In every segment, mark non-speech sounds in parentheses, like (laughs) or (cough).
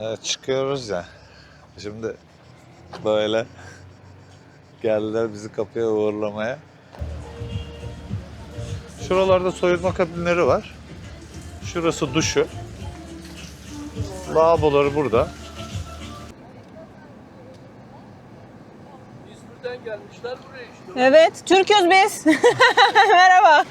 Evet, çıkıyoruz ya. Şimdi böyle geldiler bizi kapıya uğurlamaya. Şuralarda soyunma kabinleri var. Şurası duşu. Lavaboları burada. İzmir'den gelmişler buraya işte. Evet, Türk'üz biz. (laughs) merhaba.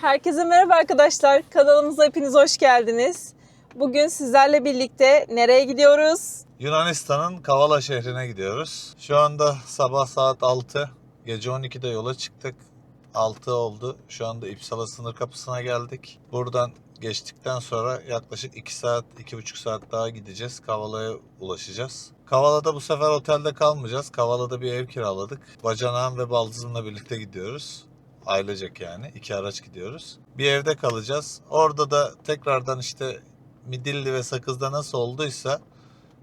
Herkese merhaba arkadaşlar. Kanalımıza hepiniz hoş geldiniz. Bugün sizlerle birlikte nereye gidiyoruz? Yunanistan'ın Kavala şehrine gidiyoruz. Şu anda sabah saat 6. Gece 12'de yola çıktık. 6 oldu. Şu anda İpsala sınır kapısına geldik. Buradan geçtikten sonra yaklaşık 2 saat, 2,5 saat daha gideceğiz. Kavala'ya ulaşacağız. Kavala'da bu sefer otelde kalmayacağız. Kavala'da bir ev kiraladık. Bacanağım ve baldızımla birlikte gidiyoruz. Ailecek yani. iki araç gidiyoruz. Bir evde kalacağız. Orada da tekrardan işte Midilli ve Sakız'da nasıl olduysa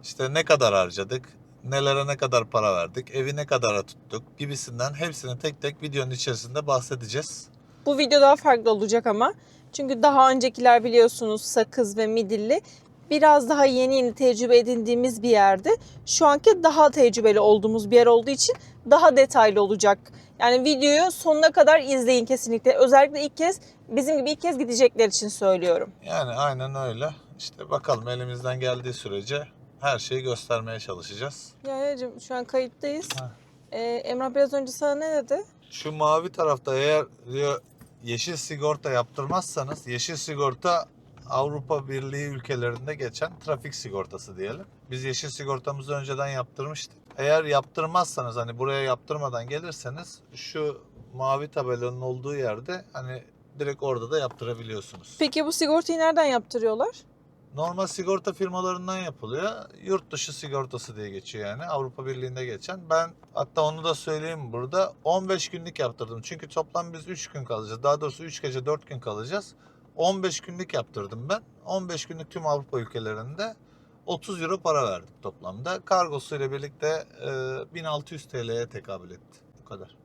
işte ne kadar harcadık, nelere ne kadar para verdik, evi ne kadara tuttuk gibisinden hepsini tek tek videonun içerisinde bahsedeceğiz. Bu video daha farklı olacak ama. Çünkü daha öncekiler biliyorsunuz Sakız ve Midilli biraz daha yeni yeni tecrübe edindiğimiz bir yerdi. Şu anki daha tecrübeli olduğumuz bir yer olduğu için daha detaylı olacak. Yani videoyu sonuna kadar izleyin kesinlikle. Özellikle ilk kez bizim gibi ilk kez gidecekler için söylüyorum. Yani aynen öyle. İşte bakalım elimizden geldiği sürece her şeyi göstermeye çalışacağız. Yayacım şu an kayıttayız. Ha. Ee, Emrah biraz önce sana ne dedi? Şu mavi tarafta eğer diyor yeşil sigorta yaptırmazsanız yeşil sigorta Avrupa Birliği ülkelerinde geçen trafik sigortası diyelim. Biz yeşil sigortamızı önceden yaptırmıştık. Eğer yaptırmazsanız hani buraya yaptırmadan gelirseniz şu mavi tabelanın olduğu yerde hani direkt orada da yaptırabiliyorsunuz. Peki bu sigortayı nereden yaptırıyorlar? Normal sigorta firmalarından yapılıyor. Yurt dışı sigortası diye geçiyor yani. Avrupa Birliği'nde geçen. Ben hatta onu da söyleyeyim burada. 15 günlük yaptırdım. Çünkü toplam biz 3 gün kalacağız. Daha doğrusu 3 gece 4 gün kalacağız. 15 günlük yaptırdım ben. 15 günlük tüm Avrupa ülkelerinde 30 euro para verdik toplamda. Kargosuyla birlikte e, 1600 TL'ye tekabül etti. Bu kadar.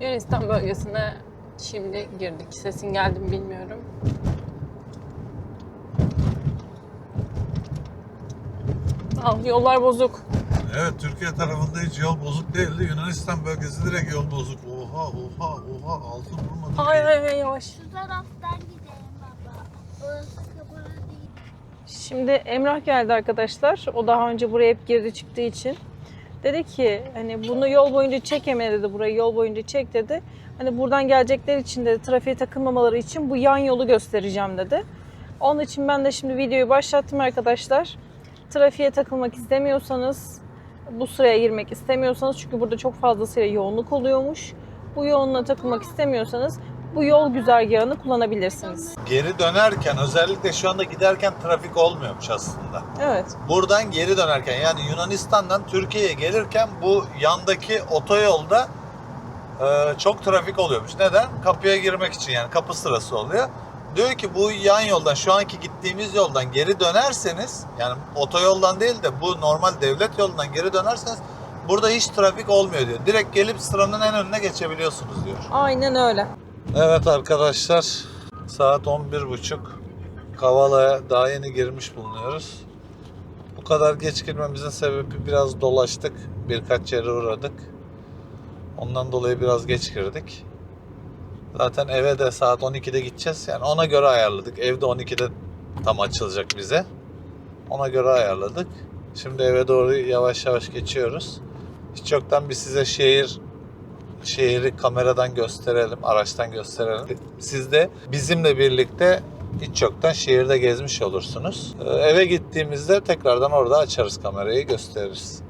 Yunanistan bölgesine şimdi girdik. Sesin geldi mi bilmiyorum. Al yollar bozuk. Evet Türkiye tarafında hiç yol bozuk değildi. Yunanistan bölgesi direkt yol bozuk. Oha oha oha altın vurmadı. Ay ay ay yavaş. Şu taraftan gidelim baba. Orası kapalı değil. Şimdi Emrah geldi arkadaşlar. O daha önce buraya hep girdi çıktığı için. Dedi ki hani bunu yol boyunca çekeme dedi burayı yol boyunca çek dedi. Hani buradan gelecekler için de trafiğe takılmamaları için bu yan yolu göstereceğim dedi. Onun için ben de şimdi videoyu başlattım arkadaşlar. Trafiğe takılmak istemiyorsanız, bu sıraya girmek istemiyorsanız çünkü burada çok fazlasıyla yoğunluk oluyormuş. Bu yoğunluğa takılmak istemiyorsanız bu yol güzergahını kullanabilirsiniz. Geri dönerken özellikle şu anda giderken trafik olmuyormuş aslında. Evet. Buradan geri dönerken yani Yunanistan'dan Türkiye'ye gelirken bu yandaki otoyolda e, çok trafik oluyormuş. Neden? Kapıya girmek için yani kapı sırası oluyor. Diyor ki bu yan yoldan şu anki gittiğimiz yoldan geri dönerseniz yani otoyoldan değil de bu normal devlet yolundan geri dönerseniz burada hiç trafik olmuyor diyor. Direkt gelip sıranın en önüne geçebiliyorsunuz diyor. Aynen öyle. Evet arkadaşlar saat 11.30 Kavala'ya daha yeni girmiş bulunuyoruz. Bu kadar geç girmemizin sebebi biraz dolaştık. Birkaç yere uğradık. Ondan dolayı biraz geç girdik. Zaten eve de saat 12'de gideceğiz. Yani ona göre ayarladık. Evde 12'de tam açılacak bize. Ona göre ayarladık. Şimdi eve doğru yavaş yavaş geçiyoruz. Hiç yoktan bir size şehir şehri kameradan gösterelim, araçtan gösterelim. Siz de bizimle birlikte hiç yoktan şehirde gezmiş olursunuz. Ee, Eve gittiğimizde tekrardan orada açarız kamerayı gösteririz.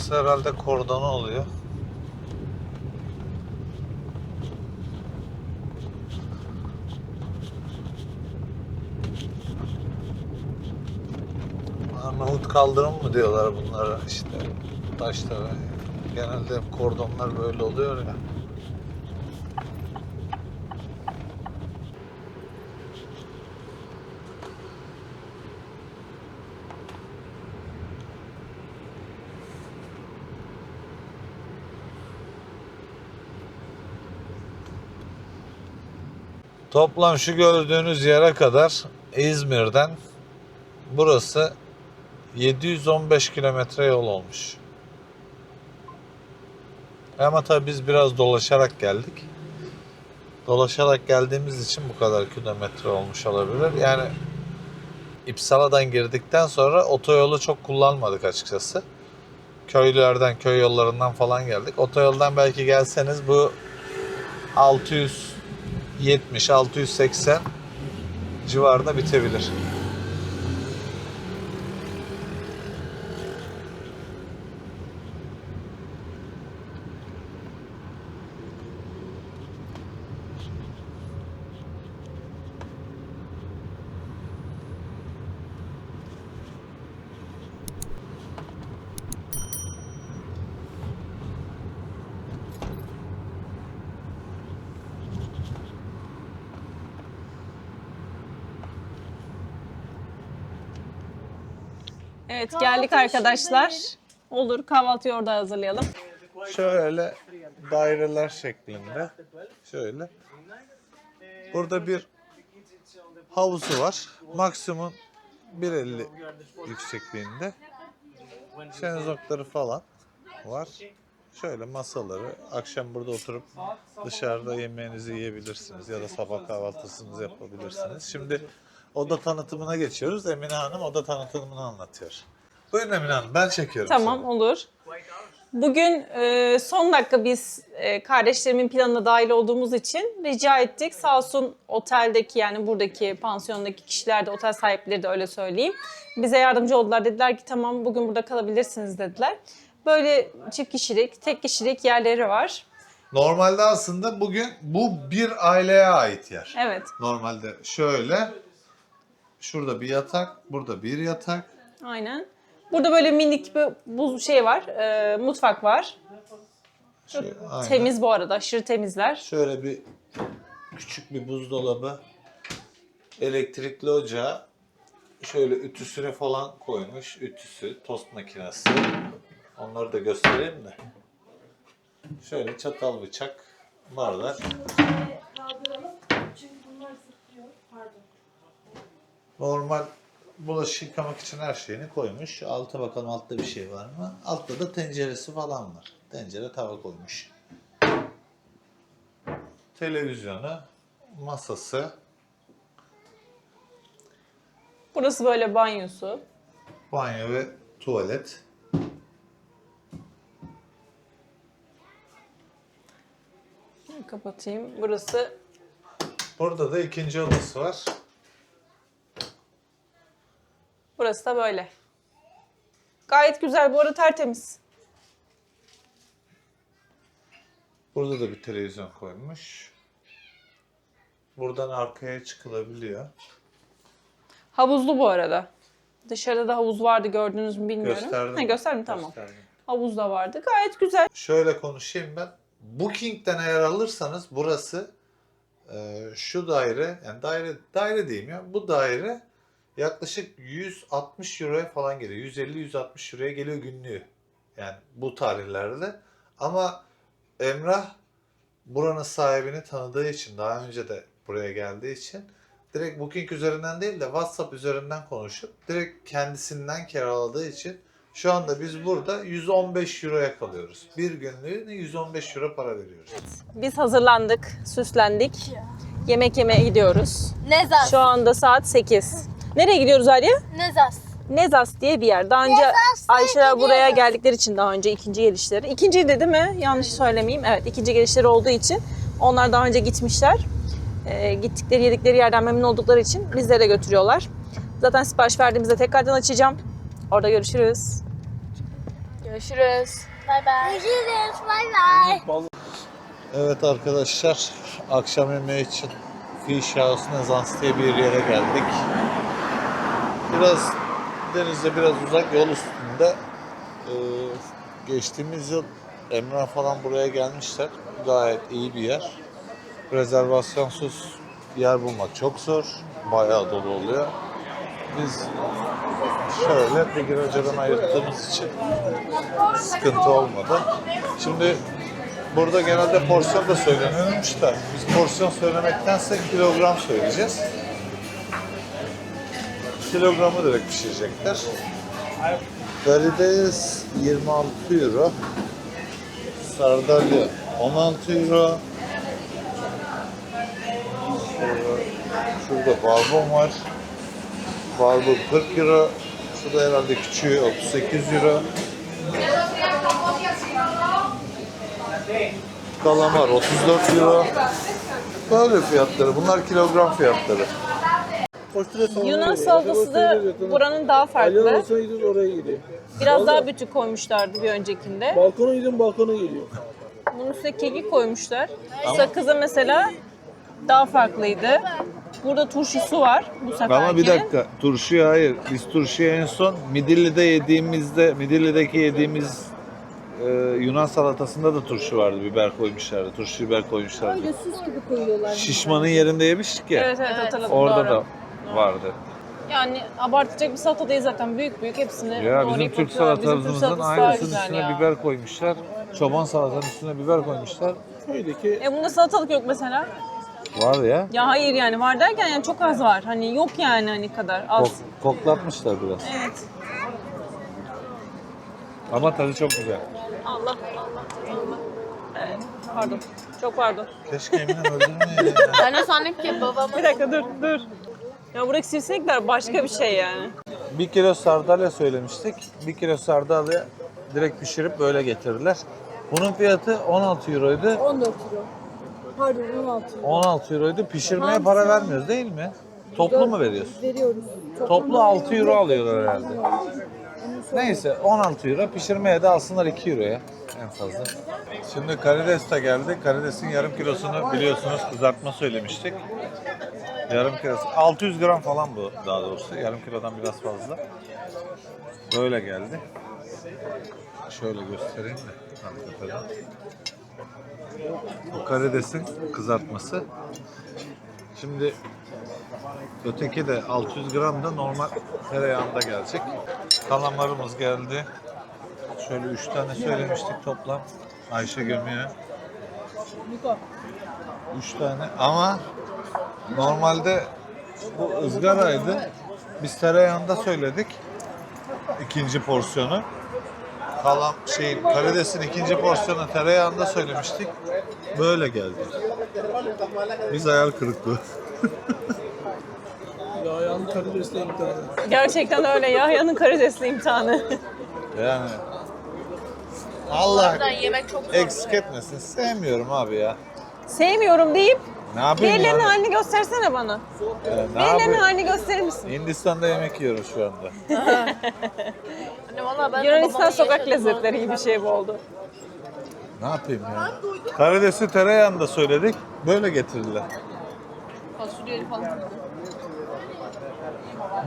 Burası herhalde kordonu oluyor. Arnavut kaldırım mı diyorlar bunlara işte taşlara. Genelde kordonlar böyle oluyor ya. Toplam şu gördüğünüz yere kadar İzmir'den burası 715 kilometre yol olmuş. Ama tabii biz biraz dolaşarak geldik. Dolaşarak geldiğimiz için bu kadar kilometre olmuş olabilir. Yani İpsala'dan girdikten sonra otoyolu çok kullanmadık açıkçası. Köylülerden, köy yollarından falan geldik. Otoyoldan belki gelseniz bu 600 70-680 civarında bitebilir. Evet geldik arkadaşlar. Olur kahvaltıyı orada hazırlayalım. Şöyle daireler şeklinde. Şöyle. Burada bir havuzu var. Maksimum 1.50 yüksekliğinde. Şenzokları falan var. Şöyle masaları. Akşam burada oturup dışarıda yemeğinizi yiyebilirsiniz ya da sabah kahvaltısınızı yapabilirsiniz. Şimdi oda tanıtımına geçiyoruz. Emine Hanım oda tanıtımını anlatıyor. Buyurun Emine Hanım ben çekiyorum. Tamam seni. olur. Bugün e, son dakika biz e, kardeşlerimin planına dahil olduğumuz için rica ettik. Sağ olsun oteldeki yani buradaki pansiyondaki kişiler de otel sahipleri de öyle söyleyeyim. Bize yardımcı oldular. Dediler ki tamam bugün burada kalabilirsiniz dediler. Böyle çift kişilik, tek kişilik yerleri var. Normalde aslında bugün bu bir aileye ait yer. Evet, Normalde şöyle şurada bir yatak, burada bir yatak. aynen. Burada böyle minik bir buz şey var, e, mutfak var. Aynen. Temiz bu arada, aşırı temizler. Şöyle bir küçük bir buzdolabı, elektrikli ocağı, şöyle ütüsünü falan koymuş. Ütüsü, tost makinesi. Onları da göstereyim de. Şöyle çatal bıçak, bardak. Normal bulaşık yıkamak için her şeyini koymuş. Alta bakalım altta bir şey var mı? Altta da tenceresi falan var. Tencere tava koymuş. Televizyonu, masası, Burası böyle banyosu. banyo ve tuvalet. Kapatayım. Burası Burada da ikinci odası var. Burası da böyle. Gayet güzel. Bu arada tertemiz. Burada da bir televizyon koymuş. Buradan arkaya çıkılabiliyor. Havuzlu bu arada. Dışarıda da havuz vardı gördünüz mü bilmiyorum. Gösterdim. Ha, gösterdim tamam. Gösterdim. Havuz da vardı. Gayet güzel. Şöyle konuşayım ben. Booking'den eğer alırsanız burası e, şu daire, yani daire daire diyeyim ya. Bu daire yaklaşık 160 euroya falan geliyor. 150-160 euroya geliyor günlüğü. Yani bu tarihlerde. Ama Emrah buranın sahibini tanıdığı için, daha önce de buraya geldiği için direkt Booking üzerinden değil de WhatsApp üzerinden konuşup direkt kendisinden kiraladığı için şu anda biz burada 115 euroya kalıyoruz. Bir günlüğüne 115 euro para veriyoruz. Biz hazırlandık, süslendik. Yemek yemeye gidiyoruz. Nezas. Şu anda saat 8. Nereye gidiyoruz Arya? Nezas. Nezas diye bir yer. Daha önce Ayşeler buraya geldikleri için daha önce ikinci gelişleri. İkinci de değil mi? Yanlış söylemeyeyim. Evet ikinci gelişleri olduğu için Onlar daha önce gitmişler. Ee, gittikleri, yedikleri yerden memnun oldukları için bizlere de götürüyorlar. Zaten sipariş verdiğimizde tekrardan açacağım. Orada görüşürüz. Görüşürüz. Bay bay. Görüşürüz. Bay bay. Evet arkadaşlar, akşam yemeği için Fish House Nezans diye bir yere geldik. Biraz denize biraz uzak yol üstünde. Ee, geçtiğimiz yıl Emrah falan buraya gelmişler. Gayet iyi bir yer. Rezervasyonsuz yer bulmak çok zor. Bayağı dolu oluyor. Biz şöyle bir gün önceden ayırttığımız için sıkıntı olmadı. Şimdi Burada genelde porsiyon da söyleniyormuş da biz porsiyon söylemektense kilogram söyleyeceğiz. Kilogramı direkt pişirecekler. Karides 26 euro. Sardalya 16 euro. Şurada barbun var. Barbun 40 euro. Şurada herhalde küçüğü 38 euro. Kalamar 34 euro. Böyle fiyatları. Bunlar kilogram fiyatları. Yunan salatası da buranın daha farklı. Alyan olsaydın oraya gidiyor. Biraz daha büyük koymuşlardı bir öncekinde. Balkona gidin balkona geliyor. Bunun üstüne kekik koymuşlar. Sakızı mesela daha farklıydı. Burada turşusu var bu seferki. Ama bir dakika. Turşuya hayır. Biz turşuya en son Midilli'de yediğimizde, Midilli'deki yediğimiz e, Yunan salatasında da turşu vardı. Biber koymuşlardı. Turşu biber koymuşlardı. Süs gibi koyuyorlar. Şişmanın yerinde yemiştik ya. Evet evet hatırladım Orada doğru. da vardı. Yani abartacak bir salata değil zaten büyük büyük hepsini Ya bizim Türk salatamızın aynısının üstüne ya. biber koymuşlar. Çoban salatanın üstüne biber koymuşlar. Köydeki E bunda salatalık yok mesela. Var ya. Ya hayır yani var derken yani çok az var. Hani yok yani hani kadar az. Kok, koklatmışlar biraz. Evet. Ama tadı çok güzel. Allah Allah Allah. Evet. Pardon. Çok pardon. Keşke Emine öldürmeyelim (laughs) Ben de sandım ki babamın Bir dakika dur dur. Ya buradaki sivrisinekler başka bir şey yani. Bir kilo sardalya söylemiştik. Bir kilo sardalya direkt pişirip böyle getirdiler. Bunun fiyatı 16 euroydu. 14 euro. Pardon 16 euro. 16 euroydu. Pişirmeye Hamsi. para vermiyoruz değil mi? Toplu mu veriyoruz? Veriyoruz. Toplu 6 euro alıyorlar herhalde. Neyse 16 euro. Pişirmeye de alsınlar 2 euroya en fazla. Şimdi karides de geldi. Karidesin yarım kilosunu biliyorsunuz kızartma söylemiştik. Yarım kilosu. 600 gram falan bu daha doğrusu. Yarım kilodan biraz fazla. Böyle geldi. Şöyle göstereyim de. hakikaten. Bu karidesin kızartması. Şimdi öteki de 600 gram da normal tereyağında gelecek. Kalamarımız geldi. Şöyle 3 tane söylemiştik toplam. Ayşe gömüyor. Niko. 3 tane ama normalde bu ızgaraydı. Biz tereyağında söyledik. ikinci porsiyonu. Kalam şey karidesin ikinci porsiyonu tereyağında söylemiştik. Böyle geldi. Biz hayal kırıklığı. (laughs) ya ayağını karidesle imtihanı. Gerçekten öyle ya. Yanın karidesli imtihanı. Yani Allah yemek çok zor. eksik etmesin. Sevmiyorum abi ya. Sevmiyorum deyip Ne yapayım birilerinin yani? halini göstersene bana. Ya ne yapayım? halini gösterir misin? Hindistan'da yemek yiyoruz şu anda. Anne valla ben Yunanistan sokak lezzetleri gibi bir şey bu oldu. Ne yapayım ya? Karidesi tereyağında söyledik. Böyle getirdiler. Fasulyeli falan.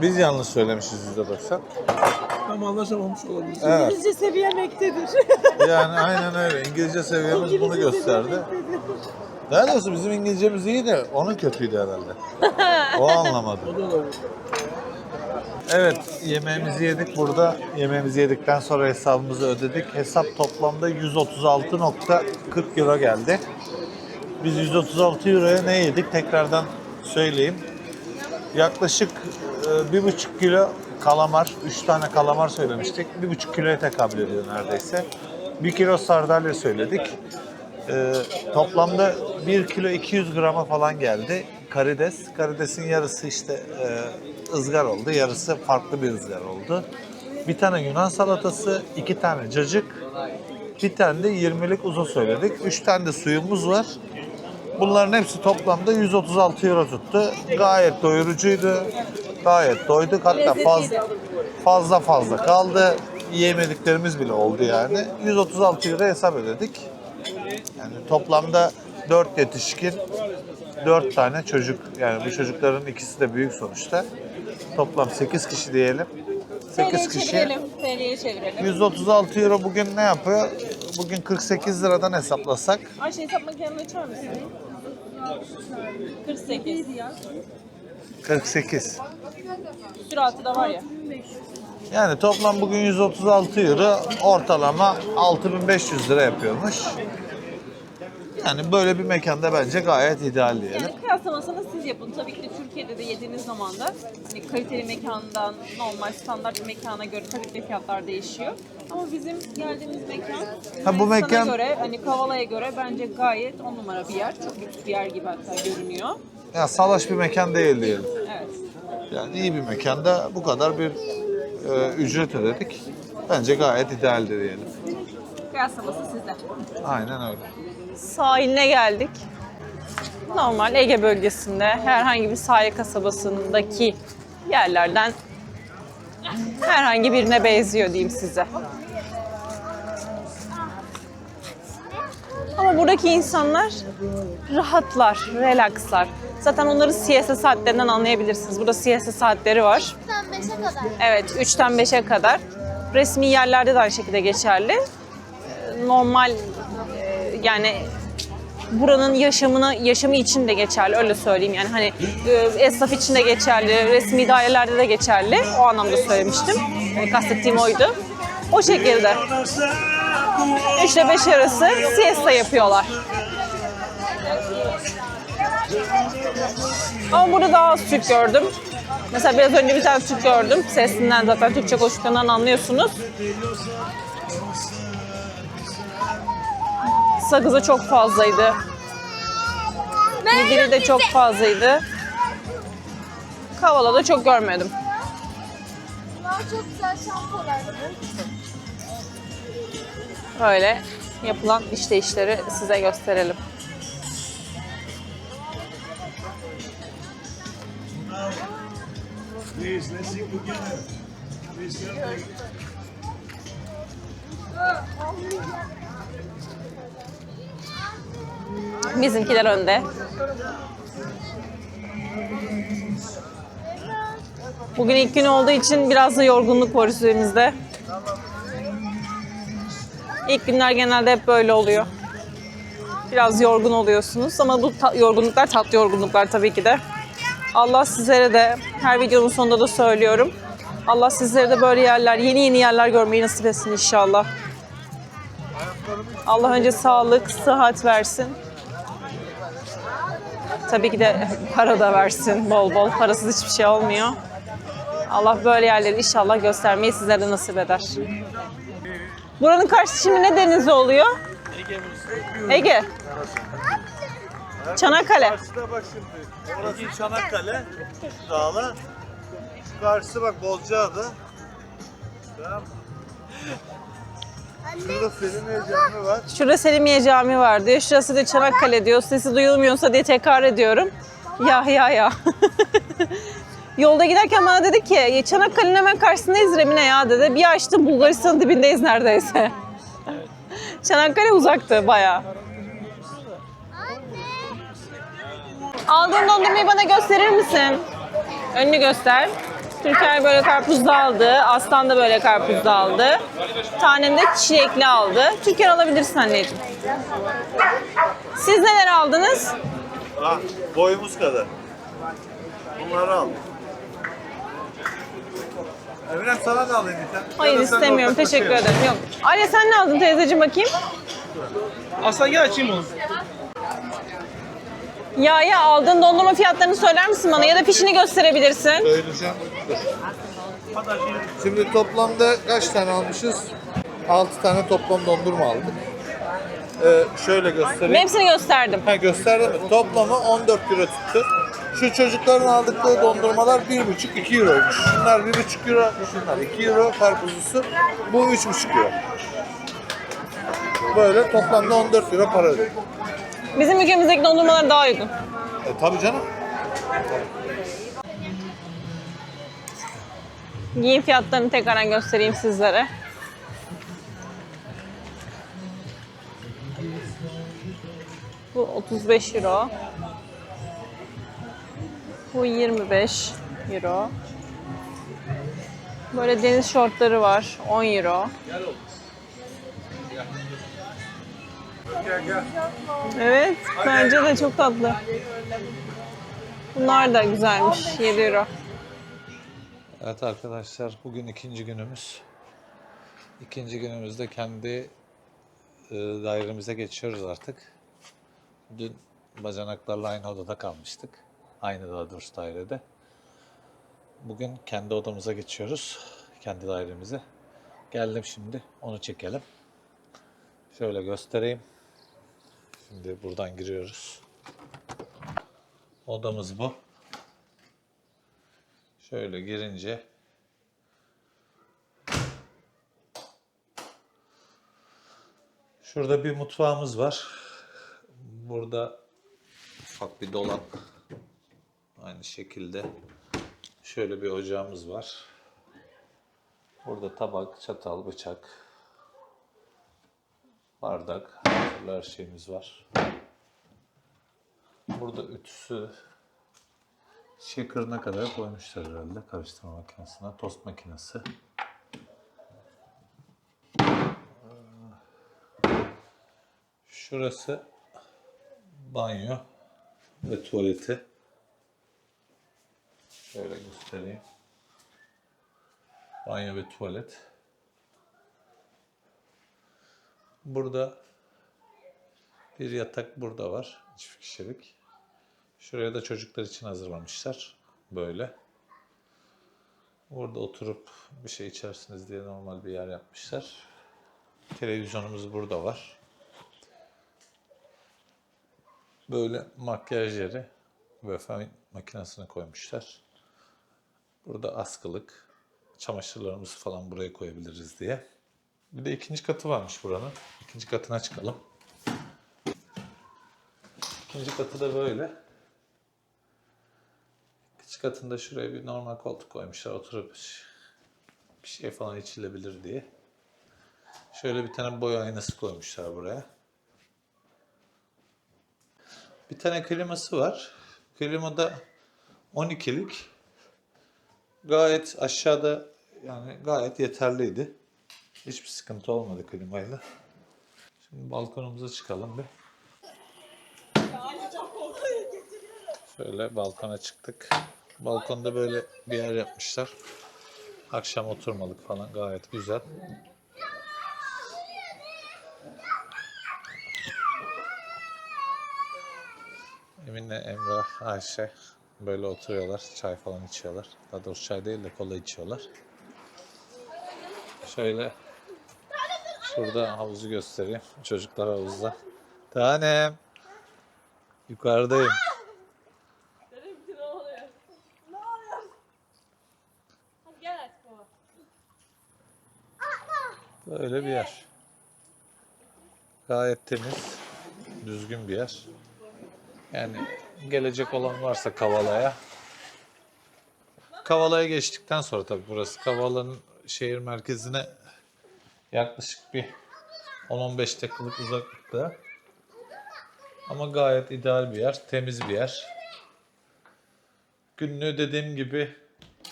Biz yanlış söylemişiz %90. Tam anlaşamamış olabilir. Evet. İngilizce seviyem ektedir. Yani aynen öyle. İngilizce seviyemiz bunu gösterdi. Daha doğrusu bizim İngilizcemiz iyi de onun kötüydü herhalde. (laughs) O anlamadı. O da olabilir. Evet, yemeğimizi yedik burada. Yemeğimizi yedikten sonra hesabımızı ödedik. Hesap toplamda 136.40 euro geldi. Biz 136 euroya ne yedik? Tekrardan söyleyeyim. Yaklaşık bir buçuk kilo kalamar, 3 tane kalamar söylemiştik. Bir buçuk kiloya tekabül ediyor neredeyse. Bir kilo sardalya söyledik. E, toplamda 1 kilo 200 grama falan geldi. Karides. Karidesin yarısı işte e, ızgar oldu. Yarısı farklı bir ızgar oldu. Bir tane Yunan salatası, iki tane cacık, bir tane de 20'lik uzo söyledik. Üç tane de suyumuz var. Bunların hepsi toplamda 136 euro tuttu. Gayet doyurucuydu. Gayet doyduk. Hatta fazla fazla fazla kaldı. Yiyemediklerimiz bile oldu yani. 136 euro hesap ödedik. Yani toplamda 4 yetişkin, 4 tane çocuk. Yani bu çocukların ikisi de büyük sonuçta. Toplam 8 kişi diyelim. 8 kişi. TL'ye çevirelim. 136 euro bugün ne yapıyor? Bugün 48 liradan hesaplasak Ayşe hesap makineni açar mısın? 48. 48. Süratı da var ya. Yani toplam bugün 136 euro ortalama 6500 lira yapıyormuş. Yani böyle bir mekanda bence gayet ideal diyelim. Yani kıyaslamasını siz yapın. Tabii ki de Türkiye'de de yediğiniz zaman da hani kaliteli mekandan normal standart bir mekana göre tabii ki de fiyatlar değişiyor. Ama bizim geldiğimiz mekan Ha, bu mekan- göre hani Kavala'ya göre bence gayet on numara bir yer. Çok lüks bir yer gibi hatta görünüyor. Ya salaş bir mekan değil diyelim. Evet. Yani iyi bir mekanda bu kadar bir e, ücret ödedik. Bence gayet idealdir diyelim. Kıyaslaması sizde. Aynen öyle. Sahiline geldik. Normal Ege bölgesinde herhangi bir sahil kasabasındaki yerlerden herhangi birine benziyor diyeyim size. Ama buradaki insanlar rahatlar, relaxlar. Zaten onları siesta saatlerinden anlayabilirsiniz. Burada siesta saatleri var. Sen 5'e kadar. Evet, 3'ten 5'e kadar. Resmi yerlerde de aynı şekilde geçerli. Ee, Normal e, yani buranın yaşamını yaşamı için de geçerli öyle söyleyeyim yani hani e, esnaf için de geçerli, resmi dairelerde de geçerli. O anlamda söylemiştim. E, kastettiğim oydu. O şekilde. 3 ile 5 arası siesta yapıyorlar. Ama burada daha az Türk gördüm. Mesela biraz önce bir tane Türk gördüm. Sesinden zaten Türkçe konuştuklarından anlıyorsunuz. Sakızı çok fazlaydı. Midili de çok fazlaydı. Kavala'da çok görmedim. Bunlar çok güzel şampuanlar. Öyle yapılan işleyişleri size gösterelim. Bizimkiler önde. Bugün ilk gün olduğu için biraz da yorgunluk var üzerimizde. İlk günler genelde hep böyle oluyor. Biraz yorgun oluyorsunuz ama bu ta- yorgunluklar tatlı yorgunluklar tabii ki de. Allah sizlere de her videonun sonunda da söylüyorum. Allah sizlere de böyle yerler, yeni yeni yerler görmeyi nasip etsin inşallah. Allah önce sağlık, sıhhat versin. Tabii ki de para da versin bol bol. Parasız hiçbir şey olmuyor. Allah böyle yerleri inşallah göstermeyi sizlere nasip eder. Buranın karşısı şimdi ne denizi oluyor? Ege. Çanakkale. Karşıda bak şimdi. Orası Çanakkale. Dağla. Şu karşısı bak Bozcaada. Tamam? Şurada Selimiye Camii var. Şurada Selimiye Camii var diyor. Şurası da Çanakkale diyor. Sesi duyulmuyorsa diye tekrar ediyorum. Ya ya (laughs) ya. Yolda giderken bana dedi ki Çanakkale'nin hemen karşısındayız Remine ya dedi. Bir açtım Bulgaristan'ın dibindeyiz neredeyse. (laughs) Çanakkale uzaktı bayağı. Aldığın dondurmayı bana gösterir misin? Önünü göster. Türker böyle karpuzlu aldı. Aslan da böyle karpuzlu aldı. Tanem de çilekli aldı. Türker alabilirsin anneciğim. Siz neler aldınız? Ha, boyumuz kadar. Bunları al. Eminem sana da alayım bir tane. Hayır Ya da sen istemiyorum. ortak Teşekkür taşıyalım. ederim. Yok. Arya sen ne aldın teyzeciğim bakayım? Aslan gel açayım onu. Ya ya aldığın dondurma fiyatlarını söyler misin bana ya da fişini gösterebilirsin. Söyleyeceğim. Dur. Şimdi toplamda kaç tane almışız? 6 tane toplam dondurma aldık. Ee, şöyle göstereyim. Hepsini gösterdim. Ha gösterdim mi? Toplamı 14 euro tuttu. Şu çocukların aldıkları dondurmalar 1,5-2 euroymuş. Şunlar 1,5 euro, şunlar 2 euro karpuzlusu. Bu 3,5 euro. Böyle toplamda 14 euro para ödedik. Bizim ülkemizdeki dondurmalar daha uygun. E tabii canım. Giyim fiyatlarını tekrardan göstereyim sizlere. Bu 35 euro. Bu 25 euro. Böyle deniz şortları var 10 euro. Evet, bence de çok tatlı. Bunlar da güzelmiş, 7 euro. Evet arkadaşlar bugün ikinci günümüz. İkinci günümüzde kendi e, dairemize geçiyoruz artık. Dün bacanaklarla aynı odada kalmıştık. Aynı daha doğrusu dairede. Bugün kendi odamıza geçiyoruz. Kendi dairemize. Geldim şimdi onu çekelim. Şöyle göstereyim. Şimdi buradan giriyoruz. Odamız bu. Şöyle girince Şurada bir mutfağımız var. Burada ufak bir dolap. Aynı şekilde şöyle bir ocağımız var. Burada tabak, çatal, bıçak, bardak, her şeyimiz var. Burada ütüsü, Shaker'ına kadar koymuşlar herhalde karıştırma makinesine, tost makinesi. Şurası banyo ve tuvaleti. Şöyle göstereyim. Banyo ve tuvalet. Burada bir yatak burada var. Çift kişilik. Şuraya da çocuklar için hazırlamışlar. Böyle. Orada oturup bir şey içersiniz diye normal bir yer yapmışlar. Televizyonumuz burada var. Böyle makyaj yeri ve fön makinesine koymuşlar. Burada askılık, çamaşırlarımızı falan buraya koyabiliriz diye. Bir de ikinci katı varmış buranın. İkinci katına çıkalım. İkinci katı da böyle. İkinci katında şuraya bir normal koltuk koymuşlar. Oturup bir şey falan içilebilir diye. Şöyle bir tane boy aynası koymuşlar buraya. Bir tane kliması var. Klima da 12'lik. Gayet aşağıda yani gayet yeterliydi. Hiçbir sıkıntı olmadı klimayla. Şimdi balkonumuza çıkalım bir. Şöyle balkona çıktık. Balkonda böyle bir yer yapmışlar. Akşam oturmalık falan gayet güzel. Emin'le Emrah, Ayşe böyle oturuyorlar. Çay falan içiyorlar. Daha doğrusu çay değil de kola içiyorlar. Şöyle şurada havuzu göstereyim. Çocuklar havuzda. Tanem. Yukarıdayım. Böyle bir yer. Gayet temiz, düzgün bir yer. Yani gelecek olan varsa Kavala'ya. Kavala'ya geçtikten sonra tabii burası Kavala'nın şehir merkezine yaklaşık bir 10-15 dakikalık uzaklıkta. Ama gayet ideal bir yer, temiz bir yer. Günlüğü dediğim gibi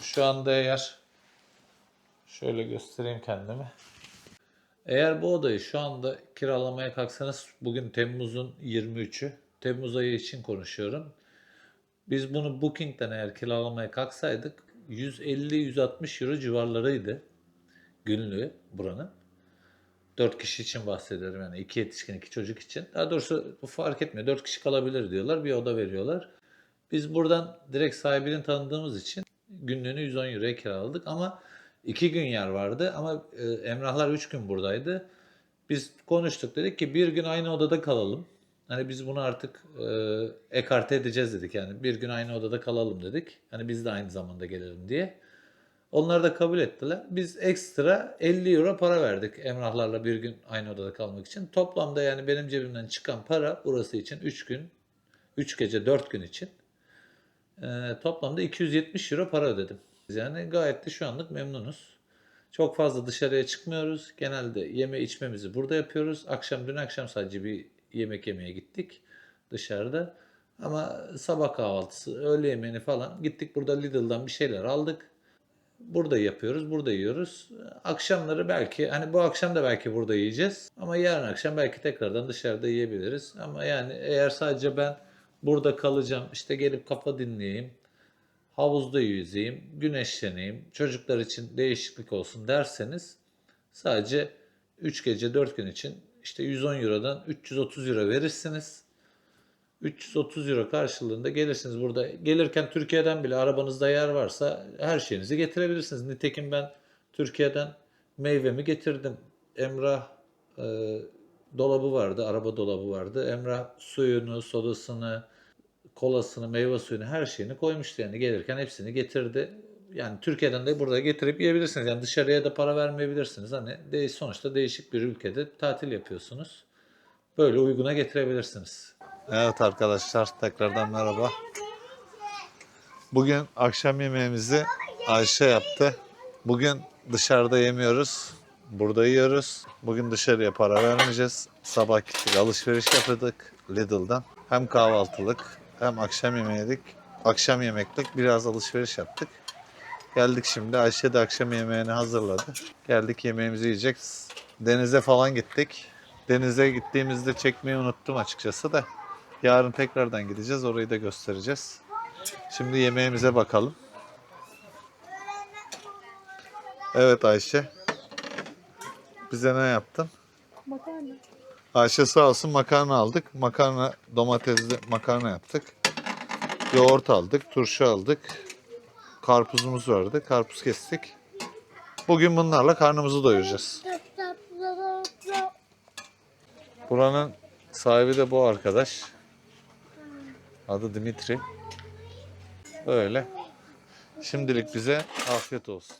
şu anda eğer şöyle göstereyim kendimi. Eğer bu odayı şu anda kiralamaya kalksanız bugün Temmuz'un 23'ü. Temmuz ayı için konuşuyorum. Biz bunu Booking'den eğer kiralamaya kalksaydık 150-160 euro civarlarıydı günlüğü buranın. 4 kişi için bahsediyorum yani 2 yetişkin 2 çocuk için. Daha doğrusu bu fark etmiyor 4 kişi kalabilir diyorlar bir oda veriyorlar. Biz buradan direkt sahibini tanıdığımız için günlüğünü 110 euroya kiraladık ama 2 gün yer vardı ama e, Emrahlar 3 gün buradaydı. Biz konuştuk dedik ki bir gün aynı odada kalalım. Hani biz bunu artık e, ekarte edeceğiz dedik yani bir gün aynı odada kalalım dedik. Hani biz de aynı zamanda gelelim diye. Onlar da kabul ettiler. Biz ekstra 50 euro para verdik Emrahlarla bir gün aynı odada kalmak için. Toplamda yani benim cebimden çıkan para burası için 3 gün, 3 gece 4 gün için e, toplamda 270 euro para ödedim. Yani gayet de şu anlık memnunuz. Çok fazla dışarıya çıkmıyoruz. Genelde yeme içmemizi burada yapıyoruz. Akşam dün akşam sadece bir yemek yemeye gittik dışarıda. Ama sabah kahvaltısı, öğle yemeğini falan gittik burada Lidl'dan bir şeyler aldık. Burada yapıyoruz, burada yiyoruz. Akşamları belki, hani bu akşam da belki burada yiyeceğiz. Ama yarın akşam belki tekrardan dışarıda yiyebiliriz. Ama yani eğer sadece ben burada kalacağım, işte gelip kafa dinleyeyim, havuzda yüzeyim, güneşleneyim, çocuklar için değişiklik olsun derseniz sadece 3 gece 4 gün için işte 110 Euro'dan 330 Euro verirsiniz. 330 Euro karşılığında gelirsiniz burada. Gelirken Türkiye'den bile arabanızda yer varsa her şeyinizi getirebilirsiniz. Nitekim ben Türkiye'den meyvemi getirdim. Emrah e, dolabı vardı, araba dolabı vardı. Emrah suyunu, sodasını, kolasını, meyve suyunu her şeyini koymuştu yani gelirken hepsini getirdi. Yani Türkiye'den de burada getirip yiyebilirsiniz. Yani dışarıya da para vermeyebilirsiniz. Hani de, sonuçta değişik bir ülkede tatil yapıyorsunuz. Böyle uyguna getirebilirsiniz. Evet arkadaşlar tekrardan merhaba. Bugün akşam yemeğimizi Ayşe yaptı. Bugün dışarıda yemiyoruz. Burada yiyoruz. Bugün dışarıya para vermeyeceğiz. Sabah gittik alışveriş yaptık Lidl'dan. Hem kahvaltılık hem akşam yemeği yedik. Akşam yemeklik biraz alışveriş yaptık. Geldik şimdi. Ayşe de akşam yemeğini hazırladı. Geldik yemeğimizi yiyeceğiz. Denize falan gittik. Denize gittiğimizde çekmeyi unuttum açıkçası da. Yarın tekrardan gideceğiz. Orayı da göstereceğiz. Şimdi yemeğimize bakalım. Evet Ayşe. Bize ne yaptın? Makarna. Ayşe sağ olsun makarna aldık. Makarna domatesli makarna yaptık. Yoğurt aldık, turşu aldık. Karpuzumuz vardı. Karpuz kestik. Bugün bunlarla karnımızı doyuracağız. Buranın sahibi de bu arkadaş. Adı Dimitri. Böyle. Şimdilik bize afiyet olsun.